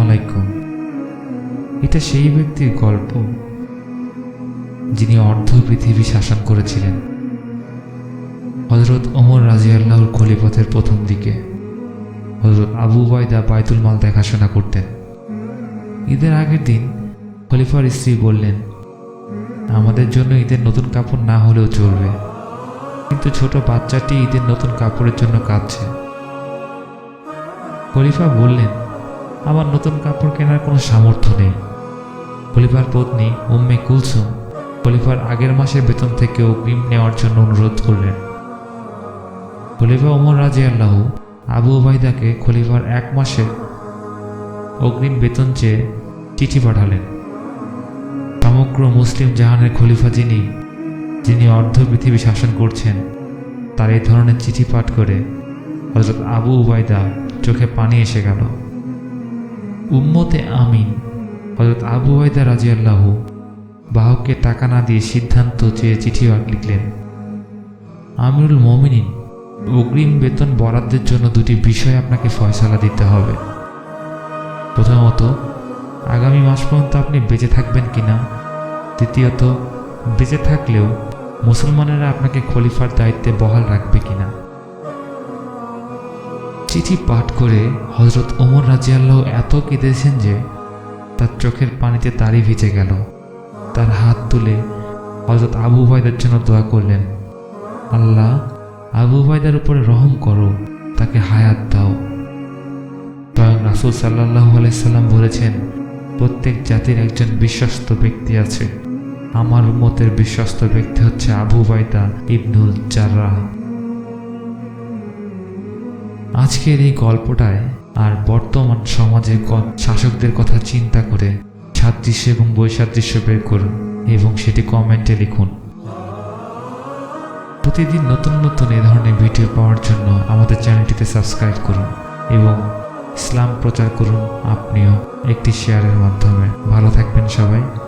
আলাইকুম। এটা সেই ব্যক্তির গল্প যিনি অর্ধ পৃথিবী শাসন করেছিলেন। হজরত ওমর রাজি আল্লাহর খলিফতের প্রথম দিকে। হজরত আবু বাইদা বাইতুল মাল দেখাশোনা করতেন। ঈদের আগের দিন খলিফার স্ত্রী বললেন, আমাদের জন্য ঈদের নতুন কাপড় না হলেও চলবে। কিন্তু ছোট বাচ্চাটি ঈদের নতুন কাপড়ের জন্য কাঁদছে। খলিফা বললেন, আমার নতুন কাপড় কেনার কোনো সামর্থ্য নেই। খলিফার পত্নী উম্মে কুলসুম খলিফার আগের মাসের বেতন থেকে অগ্রিম নেওয়ার জন্য অনুরোধ করলেন। খলিফা ওমর রাজি আল্লাহ আবু ওবায়দাকে খলিফার এক মাসের অগ্রিম বেতন চেয়ে চিঠি পাঠালেন। সমগ্র মুসলিম জাহানের খলিফা যিনি যিনি অর্ধ পৃথিবী শাসন করছেন, তার এই ধরনের চিঠি পাঠ করে হজরত আবু উবায়দা চোখে পানি এসে গেল। উম্মতে আমিন হজরত আবু ওয়াইদা রাজি আল্লাহ বাহককে টাকা না দিয়ে সিদ্ধান্ত চেয়ে চিঠি লিখলেন, আমিরুল মমিনিন, অগ্রিম বেতন বরাদ্দের জন্য দুটি বিষয় আপনাকে ফয়সালা দিতে হবে। প্রথমত, আগামী মাস পর্যন্ত আপনি বেঁচে থাকবেন কিনা? দ্বিতীয়ত, বেঁচে থাকলেও মুসলমানেরা আপনাকে খলিফার দায়িত্বে বহাল রাখবে কিনা? চিঠি পাঠ করে হজরত ওমর রাজিয়াল্লাহ এত কেঁদেছেন যে তার চোখের পানিতে তারই ভিজে গেল। তার হাত তুলে হজরত আবু বাইদার জন্য দোয়া করলেন, আল্লাহ, আবু বাইদার উপরে রহম করো, তাকে হায়াত দাও। স্বয়ং রাসুল সাল্লাহ আলাইসাল্লাম বলেছেন, প্রত্যেক জাতির একজন বিশ্বস্ত ব্যক্তি আছে। আমার মতের বিশ্বস্ত ব্যক্তি হচ্ছে আবু বাইদা ইবনুল জার্রাহ। আজকের এই গল্পটায় আর বর্তমান সমাজের ক- শাসকদের কথা চিন্তা করে সাদৃশ্য এবং বৈসাদৃশ্য বের করুন এবং সেটি কমেন্টে লিখুন। প্রতিদিন নতুন নতুন এ ধরনের ভিডিও পাওয়ার জন্য আমাদের চ্যানেলটিতে সাবস্ক্রাইব করুন এবং ইসলাম প্রচার করুন আপনিও একটি শেয়ারের মাধ্যমে। ভালো থাকবেন সবাই।